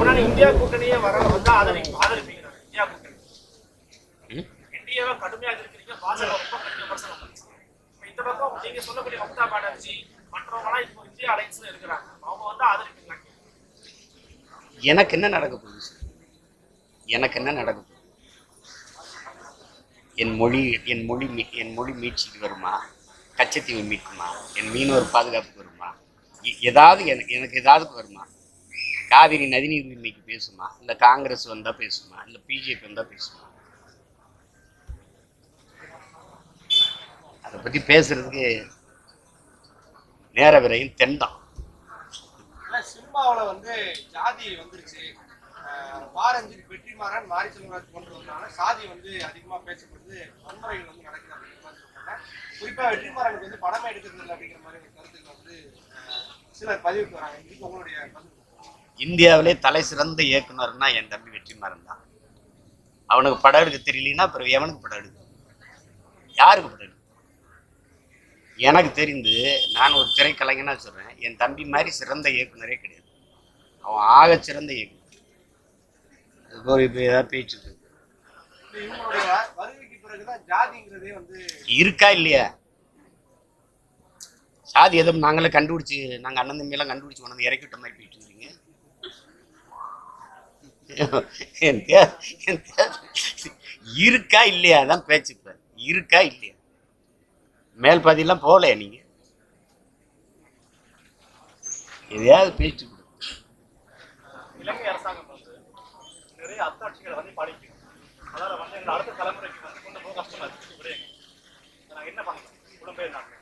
நீ இந்தியா கூட்டணியே வர வந்தா ஆதரிங்க ஆதரிப்பீங்க இந்தியா கூட்டணி? இந்தியாவை கடுமையா எதிர்க்கிறீங்க பாஜக ரொம்ப கடுமையா விமர்சனம் இந்த பக்கம் நீங்க சொல்லக்கூடிய மம்தா பானர்ஜி மற்றவங்க எல்லாம் இப்போ இந்தியா அலைன்ஸ்ல இருக்கிறாங்க. அவங்க வந்து ஆதரிப்பீங்களா? எனக்கு என்ன நடக்க போகுது சார்? எனக்கு என்ன நடக்க போகுது? என் மொழி என் மொழி மீ- என் மொழி மீட்சிக்கு வருமா? கச்சத்தீவு மீட்குமா? என் மீனவர் பாதுகாப்புக்கு வருமா? எ- ஏதாவது எனக்கு எனக்கு ஏதாவது வருமா? காவிரி நதிநீர் உரிமைக்கு பேசுமா? இல்லை காங்கிரஸ் வந்தால் பேசுமா? இல்லை பிஜேபி வந்தா பேசுமா? அதை பற்றி பேசுறதுக்கு நேர விரையும் தென்தான். சினிமாவில் சினிமாவுல வந்து ஜாதி வந்துருச்சு. அஹ் பாரஞ்சித் வெற்றிமாறன் மாரி செல்வராஜ் கொண்டு வந்தனால சாதி வந்து அதிகமா பேசப்படுது. வன்முறைகள் வந்து நடக்குது அப்படிங்கிற மாதிரி சொல்றாங்க. குறிப்பா வெற்றிமாறனுக்கு வந்து படமே எடுக்கிறது இல்லை அப்படிங்கிற மாதிரி கருத்துக்கள் வந்து சிலர் பதிவுக்கு வராங்க. இதுக்கு உங்களுடைய பதிவு இந்தியாவிலே தலை சிறந்த இயக்குனர்னா என் தம்பி வெற்றிமாறன் தான். அவனுக்கு படம் எடுக்க தெரியலனா அப்புறம் எவனுக்கு படம் எடுக்க? யாருக்கு படம் எடுக்க? எனக்கு தெரிந்து நான் ஒரு திரைக்கலைஞனா சொல்கிறேன் என் தம்பி மாதிரி சிறந்த இயக்குனரே கிடையாது. அவன் ஆக சிறந்த இயக்குனர். அதுக்கு ஒரு இப்போ ஏதாவது பேச்சு இருக்கு. வந்து இருக்கா இல்லையா? சாதி எதுவும் நாங்களே கண்டுபிடிச்சி நாங்கள் அண்ணன் தம்பியெல்லாம் கண்டுபிடிச்சி கொண்டு வந்து இறக்கி விட்ட மாதிரி போயிட்டு இருக்கீங்க இருக்கா இல்லையா? அதான் பேச்சு இப்ப. இருக்கா இல்லையா? மேல் பாதியெல்லாம் போகலையா நீங்க? எதையாவது பேச்சு கொடு. இலங்கை அரசாங்கம் வந்து நிறைய அத்தாட்சிகளை வந்து படிக்கும் அதாவது வந்து எங்க அடுத்த தலைமுறைக்கு வந்து கொண்டு போக கஷ்டமா இருக்கு விடயங்க நாங்க என்ன பண்ணலாம் புலம்பெயர் நாட்கள்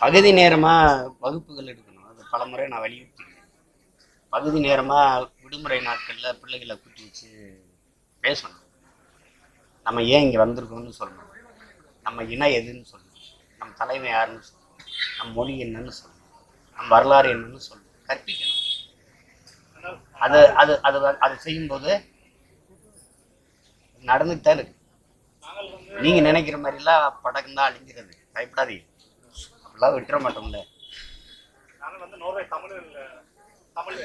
பகுதி நேரமா வகுப்புகள் எடுக்கணும். அது பல முறை நான் வலியுறுத்திருக்கேன் பகுதி நேரமா விடுமுறை நாட்கள்ல பிள்ளைகளை கூட்டி வச்சு பேசணும். நம்ம ஏன் இங்க வந்திருக்கோம்னு சொல்லணும். நம்ம இனம் எதுன்னு சொல்லணும். நம்ம தலைமை யாருன்னு சொல்லணும். நம்ம மொழி என்னன்னு சொல்லணும். நம்ம வரலாறு என்னன்னு சொல்லணும். கற்பிக்கணும். அது அது அது அது செய்யும்போது நடந்துட்டு தான் இருக்கு. நீங்கள் நீங்க நினைக்கிற மாதிரிலாம் படகு தான் அழிஞ்சிருது பயப்படாதீங்க. அப்படிலாம் விட்டுற மாட்டோம்ல. நாங்கள் வந்து நோர்வே தமிழில் தமிழ்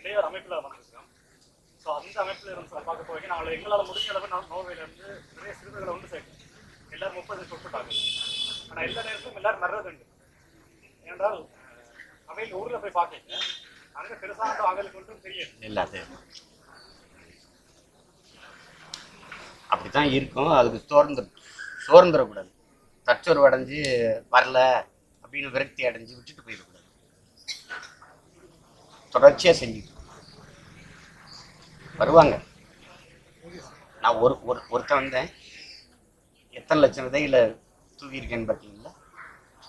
இளையோர் அமைப்பில் வந்திருக்கிறோம் ஸோ அந்த அமைப்பில் இருந்து பார்க்க போய் நாங்கள் எங்களால் முடிஞ்ச அளவு நான் நோர்வேல இருந்து நிறைய சிறுவர்களை வந்து சேர்க்கணும் எல்லாரும் முப்பது உட்பட்டாங்க ஆனால் எல்லா நேரத்திலும் எல்லாரும் வர்றது உண்டு. ஏனென்றால் அவையில் ஊரில் போய் பார்க்க அங்கே பெருசாக அகலுக்கு மட்டும் தெரியாது. எல்லாத்தையும் அப்படித்தான் இருக்கும். அதுக்கு சோர்ந்து சோர்ந்துடக்கூடாது தற்சோர்வு அடைஞ்சு வரல அப்படின்னு விரக்தி அடைஞ்சு விட்டுட்டு போயிடும் தொடர்ச்சியா செஞ்சுட்டு வருவாங்க. நான் ஒரு ஒரு ஒருத்தன் வந்தேன். எத்தனை லட்சம் விதைகளை தூவியிருக்கேன்னு பார்த்தீங்களா?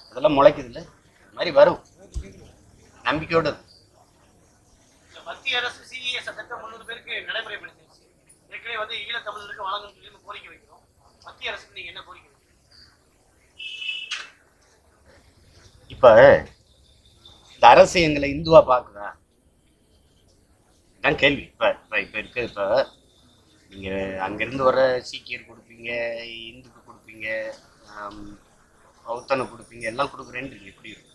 அதெல்லாம் முளைக்குதுல்ல. இது மாதிரி வரும். நம்பிக்கையோடு. மத்திய அரசு சிஏ சட்டத்தை முன்னூறு பேருக்கு நடைமுறைப்படுத்திடுச்சு. ஏற்கனவே வந்து ஈழத்தமிழருக்கு வழங்கணும் சொல்லி கோரிக்கை வைக்கிறோம். மத்திய அரசுக்கு நீங்க என்ன கோரிக்கை? இப்ப இந்த அரசு எங்களை இந்துவா பாக்குதா? தான் கேள்வி. இப்போ இப்போ இப்போ இருக்க இப்போ நீங்கள் அங்கேருந்து வர சீக்கியர் கொடுப்பீங்க இந்துக்கு கொடுப்பீங்க பௌத்தனை கொடுப்பீங்க எல்லாம் கொடுக்குறேன்றீங்க. எப்படி இருக்கும்?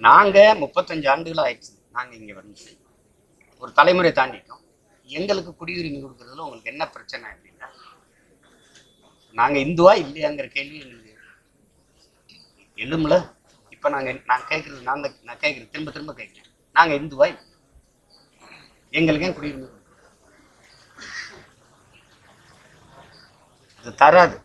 நாங்கள் முப்பத்தஞ்சு ஆண்டுகள் ஆயிடுச்சு. நாங்கள் இங்கே வந்து ஒரு தலைமுறை தாண்டிட்டோம். எங்களுக்கு குடியுரிமை கொடுக்குறதுல உங்களுக்கு என்ன பிரச்சனை அப்படின்னா நாங்கள் இந்துவா இல்லையாங்கிற கேள்வி எங்களுக்கு எழும்ல இப்போ நாங்கள் நான் கேட்குறது நான் நான் கேட்குறது திரும்ப திரும்ப கேட்குறேன் நாங்கள் இந்துவா இல்லை. எங்களுக்கு ஏன் குடியுரிமை தராது.